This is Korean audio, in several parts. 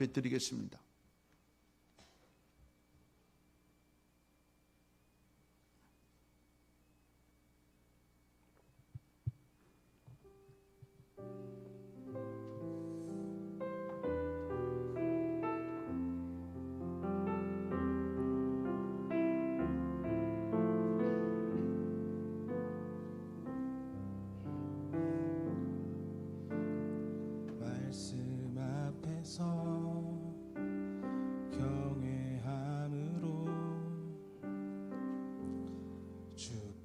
앞에 드리겠습니다.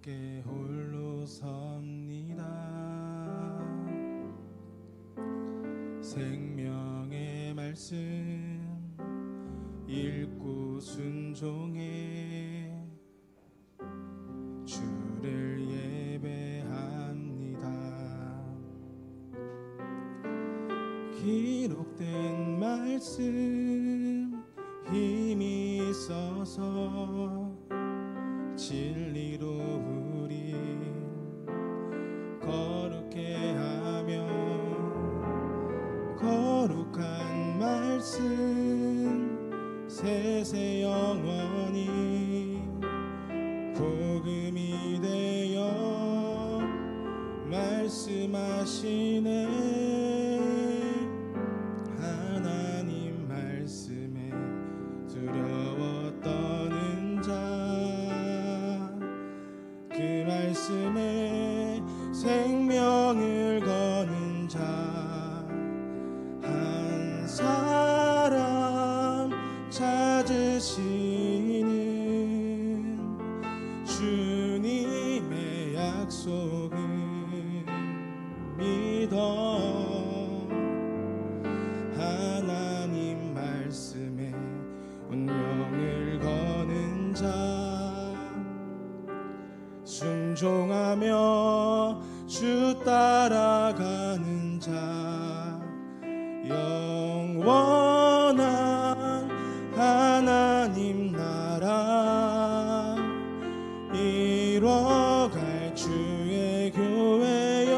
주께 홀로 섭니다. 생명의 말씀 읽고 순종해. 주를 예배합니다. 기록된 말씀 힘이 있어서 진리로 말씀 세세 영원히 복음이 되어 말씀하시네. 하나님 말씀에 두려워 떠는 자 그 말씀에 생명을 찾으시는 주님의 약속을 믿어 하나님 말씀에 운명을 거는 자 순종하며 주 따라가는 자 영원 이뤄갈 주의 교회여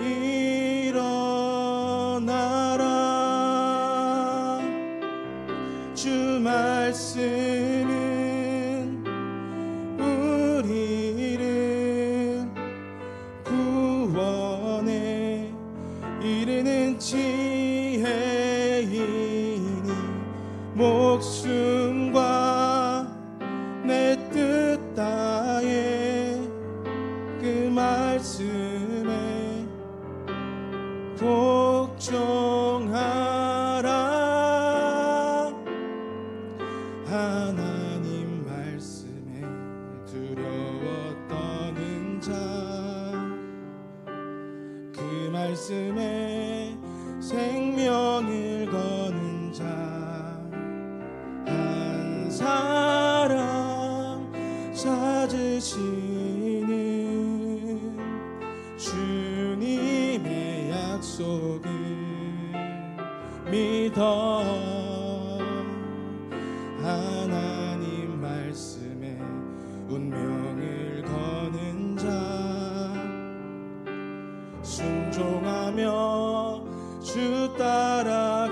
일어나라. 주 말씀은 우리를 구원에 이르는 지혜이니 목숨과 말씀에 복종하라. 하나님 말씀에 두려워 떠는 자 그 말씀에 생명을 거는 자한 사람 찾으시 속을 믿어. 하나님 말씀에 운명을 거는 자 순종하며 주 따라